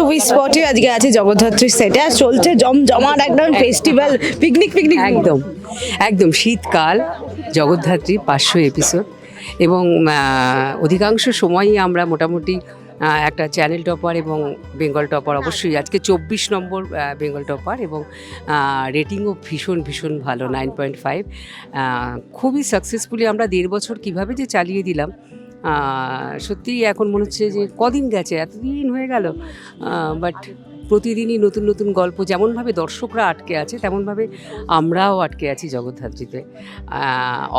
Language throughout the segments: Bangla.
উই স্পটে আজকে আছে জগদ্ধাত্রী সেটে আর চলছে জমজমাট একদম ফেস্টিভ্যাল পিকনিক পিকনিক একদম একদম। শীতকাল, জগদ্ধাত্রী পাঁচশো এপিসোড এবং অধিকাংশ সময়ই আমরা মোটামুটি একটা চ্যানেল টপার এবং বেঙ্গল টপার অবশ্যই আজকে চব্বিশ নম্বর বেঙ্গল টপার এবং রেটিংও ভীষণ ভীষণ ভালো নাইন পয়েন্ট ফাইভ খুবই সাকসেসফুলি আমরা দেড় বছর কীভাবে যে চালিয়ে দিলাম সত্যিই এখন মনে হচ্ছে যে কদিন গেছে, এতদিন হয়ে গেল। বাট প্রতিদিনই নতুন নতুন গল্প, যেমনভাবে দর্শকরা আটকে আছে, তেমনভাবে আমরাও আটকে আছি জগদ্ধাত্রীতে।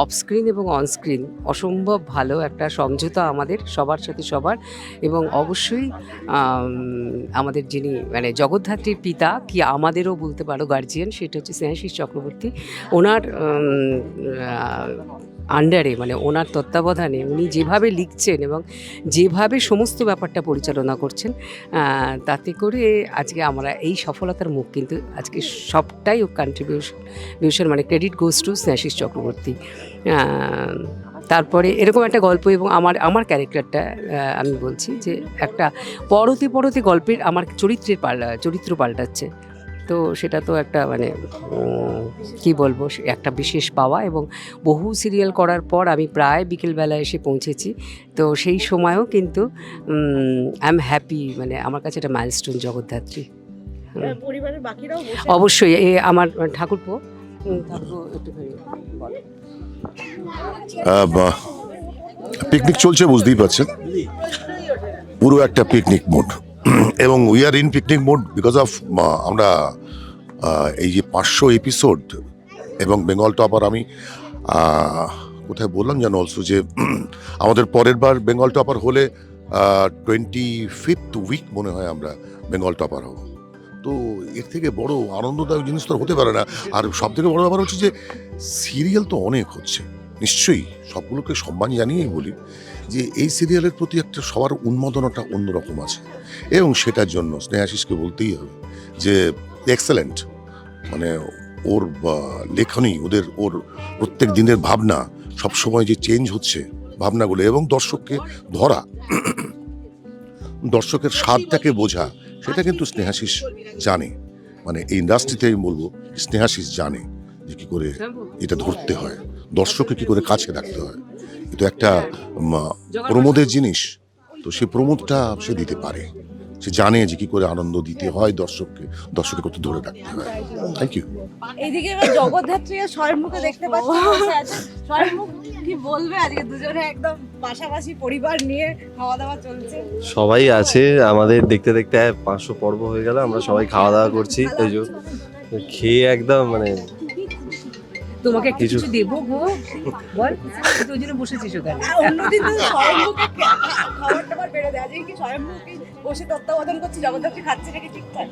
অফ স্ক্রিন এবং অন স্ক্রিন অসম্ভব ভালো একটা সমঝোতা আমাদের, সবার সাথে সবার। এবং অবশ্যই আমাদের যিনি মানে জগদ্ধাত্রীর পিতা, কি আমাদেরও বলতে পারো গার্জিয়ান সেটা হচ্ছে স্নেহাশিস চক্রবর্তী। ওনার আন্ডারে মানে ওনার তত্ত্বাবধানে উনি যেভাবে লিখছেন এবং যেভাবে সমস্ত ব্যাপারটা পরিচালনা করছেন তাতে করে আজকে আমরা এই সফলতার মুখ কিন্তু আজকে সবটাই ও কন্ট্রিবিউশন মানে credit goes to Snehasish Chakraborty তারপরে এরকম একটা গল্প এবং আমার আমার ক্যারেক্টারটা আমি বলছি যে একটা পরতে পরতে গল্পের আমার চরিত্রের পাল্টা, চরিত্র পাল্টাচ্ছে। তো সেটা তো একটা মানে কি বলব সে একটা বিশেষ পাওয়া এবং বহু সিরিয়াল করার পর আমি প্রায় বিকেলবেলা এসে পৌঁছেছি। তো সেই সময়ও কিন্তু আই এম হ্যাপি মানে আমার কাছে এটা মাইলস্টোন জগদ্ধাত্রী। পরিবারের অবশ্যই এ আমার ঠাকুরপো। পিকনিক চলছে বুঝতেই পারছেন। পুরো একটা পিকনিক মোড এবং we are in picnic mode because of আমরা এই যে পাঁচশো এপিসোড এবং বেঙ্গল টপার আমি কোথায় বললাম যেন অলসো যে, আমাদের পরের বার বেঙ্গল টপার হলে টোয়েন্টি ফিফথ উইক মনে হয় আমরা বেঙ্গল টপার হব। তো এর থেকে বড় আনন্দদায়ক জিনিস তো হতে পারে না। আর সব থেকে বড় ব্যাপার হচ্ছে যে সিরিয়াল তো অনেক হচ্ছে। নিশ্চয়ই সবগুলোকে সম্মান জানিয়েই বলি যে এই সিরিয়ালের প্রতি একটা সবার উন্মাদনাটা অন্যরকম আছে। এবং সেটার জন্য স্নেহাশিসকে বলতেই হবে যে এক্সেলেন্ট মানে ওর লেখনী, ওদের, ওর প্রত্যেক দিনের ভাবনা সবসময় যে চেঞ্জ হচ্ছে ভাবনাগুলো এবং দর্শককে ধরা, দর্শকের স্বাদটাকে বোঝা, সেটা কিন্তু স্নেহাশিস জানে। মানে এই ইন্ডাস্ট্রিতে আমি বলব, স্নেহাশিস জানে যে কি করে এটা ধরতে হয়। দর্শককে কি করে কাছে রাখতে হয়? কিন্তু একটা প্রমোদের জিনিস তো সেই প্রমোদটা সে দিতে পারে। সে জানে যে কি করে আনন্দ দিতে হয় দর্শককে দর্শকের কত ধরে রাখতে হয়। থ্যাংক ইউ এইদিকে জগদ্ধাত্রী স্বয়ংমুখে দেখতে পাচ্ছি স্বয়ংমুখ কি বলবে আজকে দুজনে একদম পাশাপাশি পরিবার নিয়ে খাওয়া দাওয়া চলছে? সবাই আছে আমাদের দেখতে দেখতে পাঁচশো পর্ব হয়ে গেল আমরা সবাই খাওয়া দাওয়া করছি। এই যে খেয়ে একদম মানে তোমাকে একটা কিছু- দেবো গো। বল তুই ওই জন্য বসেছিস ওখানে। অন্যদিন তো স্বয়ংমুখে খাবার টাবার বেড়ে দেয়। আজকে কি স্বয়ংমুখে বসে তত্ত্বাবধান করছে জগদ্ধাত্রী খাচ্ছে নাকি ঠিকঠাক?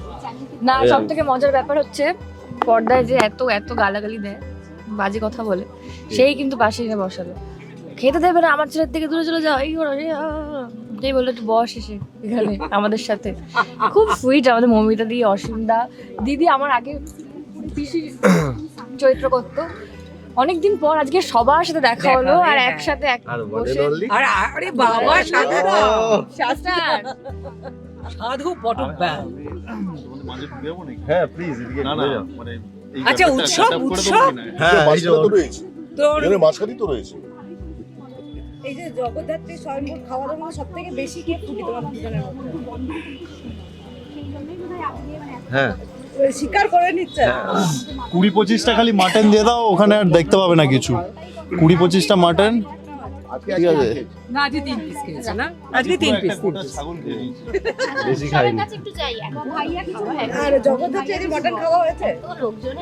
না সব থেকে মজার ব্যাপার হচ্ছে পর্দায় যে এত এত গালাগালি দেয় বাজে কথা বলে সেই কিন্তু পাশে এনে বসালো। খেতে দেবে না আমার ছেলের থেকে দূরে চলে যাও। এই করো এই। বলল একটু বস এসে এখানে আমাদের সাথে। খুব সুইট আমাদের মমিতা দি অসীমদা। দিদি আমার আগে পিসি চরিত্র করতো। অনেকদিন পর আজকে সবার সাথে দেখা হলো আর হ্যাঁ। একসাথে এক বসে আর আরে বাবা সাধু। সাধু। পটক ব্যাগ হ্যাঁ প্লিজ এদিকে না না মানে আচ্ছা, উৎসব, উৎসব? হ্যাঁ এই তো রয়েছে। তোর এর মাঝখানেই তো রয়েছে। এই যে জগদ্ধাত্রী খাওয়া দাওয়া সব থেকে বেশি কে ফুটি তোমার দুজনের মধ্যে হ্যাঁ। স্বীকার করে নিচ্ছে। কুড়ি পঁচিশটা খালি মাটন দিয়ে দাও ওখানে আর দেখতে পাবে না কিছু। কুড়ি পঁচিশটা মাটন। ঠিক আছে। না আজকে তিন পিস খেয়েছে না? আজকে তিন পিস তিন পিস ছাগল খেয়ে নিয়েছি। বেশি খাইনি। আর জগদ্ধাত্রী এই মটন খাওয়া হয়েছে?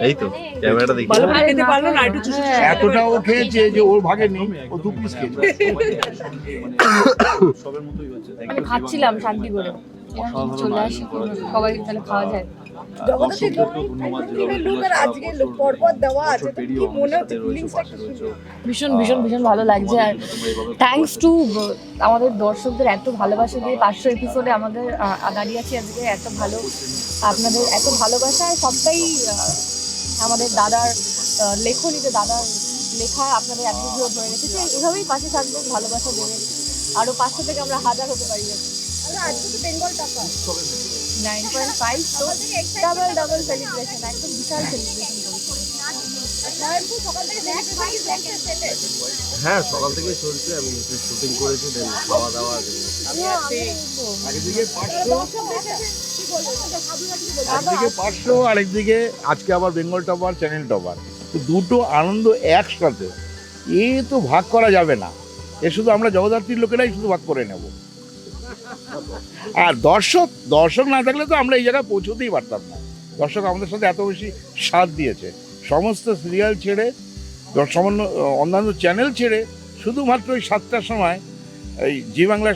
এই তো ক্যামেরাটা দেখি। ভালো করে খেতে পারল না একটু চুষে চুষে হ্যাঁ। এতটা ও খেয়েছে যে ওর ভাগে নেই ও দু পিস খেয়েছে। উৎসবের মতোই হচ্ছে। Thank আমি you, খাচ্ছিলাম শান্তি করে। চলে আসি সবাই তাহলে খাওয়া যায়। মনে। ভীষণ ভীষণ ভীষণ ভালো লাগছে। আর থ্যাঙ্কস টু আমাদের দর্শকদের এত ভালোবাসা দিয়ে পাঁচশো এপিসোডে আমাদের দাঁড়িয়ে আছি আজকে এত ভালো আপনাদের এত ভালোবাসা আর সবটাই আমাদের দাদার লেখনীতে দাদার লেখা আপনাদের এত ধরে রেখেছে এভাবেই পাশে থাকবেন ভালোবাসা দেবেন। আরও পাঁচশো থেকে আমরা হাজার হতে পারি। আরে আজকে তো বেঙ্গল টাকা। নাইন পয়েন্ট ফাইভ, তো ডাবল ডাবল সেলিব্রেশন একদম বিশাল সেলিব্রেশন হ্যাঁ সকাল থেকে চলছে, আমি শুটিং করেছি খাওয়া দাওয়া একদিকে পাঁচশো দর্শকদের সাথে কি বলব সাধুরা কি বলব একদিকে পাঁচশো আর একদিকে আজকে আবার বেঙ্গল টপার চ্যানেল টপার। তো দুটো আনন্দ একসাথে। এ তো ভাগ করা যাবে না। এ শুধু আমরা জগদ্ধাত্রীর লোকেরাই শুধু ভাগ করে নেব। আর দর্শক দর্শক না থাকলে তো আমরা এই জায়গায় পৌঁছতেই পারতাম না। দর্শক আমাদের সাথে এত বেশি সাথ দিয়েছে। সমস্ত সিরিয়াল ছেড়ে সামান্য অন্যান্য চ্যানেল ছেড়ে শুধুমাত্র ওই সাতটার সময় এই জি বাংলা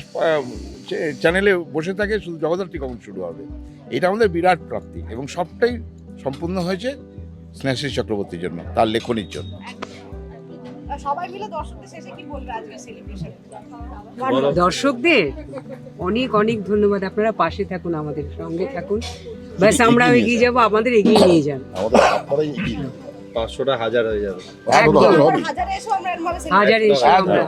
চ্যানেলে বসে থাকে, শুধু জগদ্ধাত্রী কখন শুরু হবে। এটা আমাদের বিরাট প্রাপ্তি এবং সবটাই সম্পূর্ণ হয়েছে স্নেহাশিস চক্রবর্তীর জন্য, তার লেখনির জন্য। সবাই মিলে দর্শকদের শেষে কি বলবে আজকে সেলিব্রেশন দর্শকদের অনেক অনেক ধন্যবাদ। আপনারা পাশে থাকুন আমাদের সঙ্গে থাকুন। ব্যাস আমরা এগিয়ে যাব আমাদের এগিয়ে নিয়ে যান। আমাদের আপনারাই এগিয়ে পাঁচশোটা হাজার হয়ে যাবে। হাজারে। এসো আমরা